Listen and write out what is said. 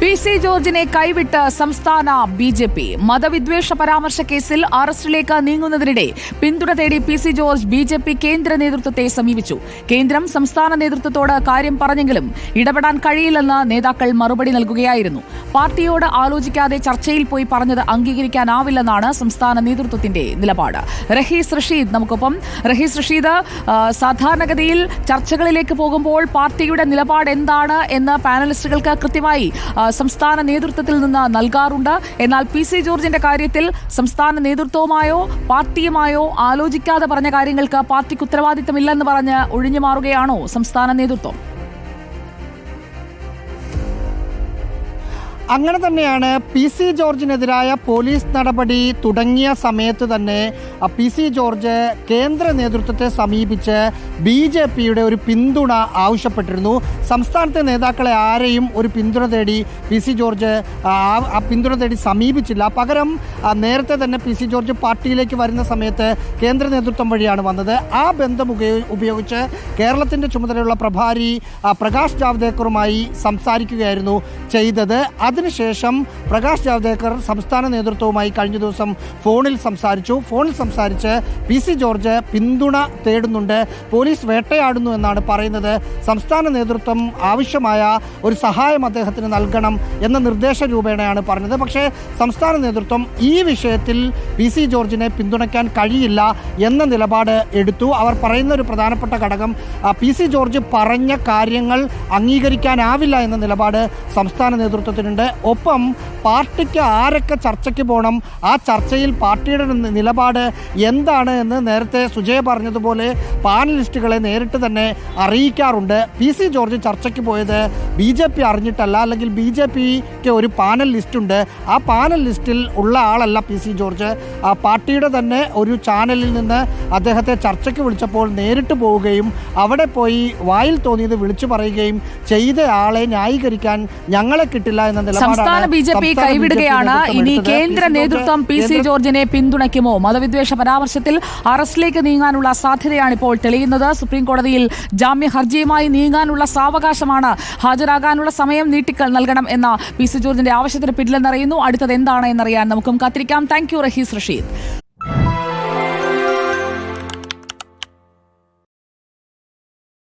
P C ജോർജിനെ കൈവിട്ട് സംസ്ഥാന ബി ജെ പി. മതവിദ്വേഷ പരാമർശ കേസിൽ അറസ്റ്റിലേക്ക് നീങ്ങുന്നതിനിടെ പിന്തുണ തേടി P C George B J P കേന്ദ്ര നേതൃത്വത്തെ സമീപിച്ചു. കേന്ദ്രം സംസ്ഥാന നേതൃത്വത്തോട് കാര്യം പറഞ്ഞെങ്കിലും ഇടപെടാൻ കഴിയില്ലെന്ന് നേതാക്കൾ മറുപടി നൽകുകയായിരുന്നു. പാർട്ടിയോട് ആലോചിക്കാതെ ചർച്ചയിൽ പോയി പറഞ്ഞത് അംഗീകരിക്കാനാവില്ലെന്നാണ് സംസ്ഥാന നേതൃത്വത്തിന്റെ നിലപാട്. റഹീസ് റഷീദ് നമുക്കൊപ്പം. റഹീസ് റഷീദ് സാധാരണഗതിയിൽ ചർച്ചകളിലേക്ക് പോകുമ്പോൾ പാർട്ടിയുടെ നിലപാട് എന്താണ് എന്ന് പാനലിസ്റ്റുകൾക്ക് കൃത്യമായി സംസ്ഥാന നേതൃത്വത്തിൽ നിന്ന് നൽകാറുണ്ട്. എന്നാൽ പി സി ജോർജിന്റെ കാര്യത്തിൽ സംസ്ഥാന നേതൃത്വവുമായോ പാർട്ടിയുമായോ ആലോചിക്കാതെ പറഞ്ഞ കാര്യങ്ങൾക്ക് പാർട്ടിക്ക് ഉത്തരവാദിത്തമില്ലെന്ന് പറഞ്ഞ് ഒഴിഞ്ഞു മാറുകയാണോ സംസ്ഥാന നേതൃത്വം? അങ്ങനെ തന്നെയാണ് പി സി ജോർജിനെതിരായ പോലീസ് നടപടി തുടങ്ങിയ സമയത്ത് തന്നെ പി സി ജോർജ് കേന്ദ്ര നേതൃത്വത്തെ സമീപിച്ച് ബി ജെ പിയുടെ ഒരു പിന്തുണ ആവശ്യപ്പെട്ടിരുന്നു. സംസ്ഥാനത്തെ നേതാക്കളെ ആരെയും ഒരു പിന്തുണ തേടി പി സി ജോർജ് ആ പിന്തുണ തേടി സമീപിച്ചില്ല. പകരം നേരത്തെ തന്നെ പി സി ജോർജ് പാർട്ടിയിലേക്ക് വരുന്ന സമയത്ത് കേന്ദ്ര നേതൃത്വം വഴിയാണ് വന്നത്. ആ ബന്ധം ഉപയോ- ഉപയോഗിച്ച് കേരളത്തിന്റെ ചുമതലയുള്ള പ്രഭാരി പ്രകാശ് ജാവ്ദേക്കറുമായി സംസാരിക്കുകയായിരുന്നു ചെയ്തത്. അതിനുശേഷം പ്രകാശ് ജാവ്ദേക്കർ സംസ്ഥാന നേതൃത്വവുമായി കഴിഞ്ഞ ദിവസം ഫോണിൽ സംസാരിച്ചു. ഫോണിൽ സംസാരിച്ച് പി സി ജോർജ് പിന്തുണ തേടുന്നുണ്ട്. പോലീസ് വേട്ടയാടുന്നു എന്നാണ് പറയുന്നത്. സംസ്ഥാന നേതൃത്വം ആവശ്യമായ ഒരു സഹായം അദ്ദേഹത്തിന് നൽകണം എന്ന നിർദ്ദേശ രൂപേണയാണ് പറഞ്ഞത്. പക്ഷേ സംസ്ഥാന നേതൃത്വം ഈ വിഷയത്തിൽ പി സി ജോർജിനെ പിന്തുണയ്ക്കാൻ കഴിയില്ല എന്ന നിലപാട് എടുത്തു. അവർ പറയുന്ന ഒരു പ്രധാനപ്പെട്ട ഘടകം പി സി ജോർജ് പറഞ്ഞ കാര്യങ്ങൾ അംഗീകരിക്കാനാവില്ല എന്ന നിലപാട് സംസ്ഥാന നേതൃത്വത്തിനുണ്ട്. ഒപ്പം പാർട്ടിക്ക് ആരൊക്കെ ചർച്ചയ്ക്ക് പോകണം ആ ചർച്ചയിൽ പാർട്ടിയുടെ നിലപാട് എന്താണ് എന്ന് നേരത്തെ സുജയ പറഞ്ഞതുപോലെ പാനലിസ്റ്റുകളെ നേരിട്ട് തന്നെ അറിയിക്കാറുണ്ട്. പി സി ജോർജ് ചർച്ചയ്ക്ക് പോയത് ബി ജെ പി അറിഞ്ഞിട്ടല്ല അല്ലെങ്കിൽ ബി ജെ പിക്ക് ഒരു പാനൽ ലിസ്റ്റ് ഉണ്ട്. ആ പാനൽ ലിസ്റ്റിൽ ഉള്ള ആളല്ല പി സി ജോർജ്. ആ പാർട്ടിയുടെ തന്നെ ഒരു ചാനലിൽ നിന്ന് അദ്ദേഹത്തെ ചർച്ചയ്ക്ക് വിളിച്ചപ്പോൾ നേരിട്ട് പോവുകയും അവിടെ പോയി വായിൽ തോന്നിയത് വിളിച്ചു പറയുകയും ചെയ്ത ആളെ ന്യായീകരിക്കാൻ ഞങ്ങളെ കിട്ടില്ല എന്ന നിലപാടാണ് പി കൈവിടുകയാണ്. ഇനി കേന്ദ്ര നേതൃത്വം പി സി ജോർജിനെ പിന്തുണയ്ക്കുമോ? മതവിദ്വേഷ പരാമർശത്തിൽ അറസ്റ്റിലേക്ക് നീങ്ങാനുള്ള സാധ്യതയാണ് ഇപ്പോൾ തെളിയുന്നത്. സുപ്രീംകോടതിയിൽ ജാമ്യ ഹർജിയുമായി നീങ്ങാനുള്ള സാവകാശമാണ്. ഹാജരാകാനുള്ള സമയം നീട്ടിക്കൽ നൽകണം എന്ന പി സി ജോർജിന്റെ ആവശ്യത്തിന് പിന്നിലെന്നറിയുന്നു. അടുത്തത് എന്താണ് എന്നറിയാൻ നമുക്കും കാത്തിരിക്കാം. Thank you Rahees Rasheed.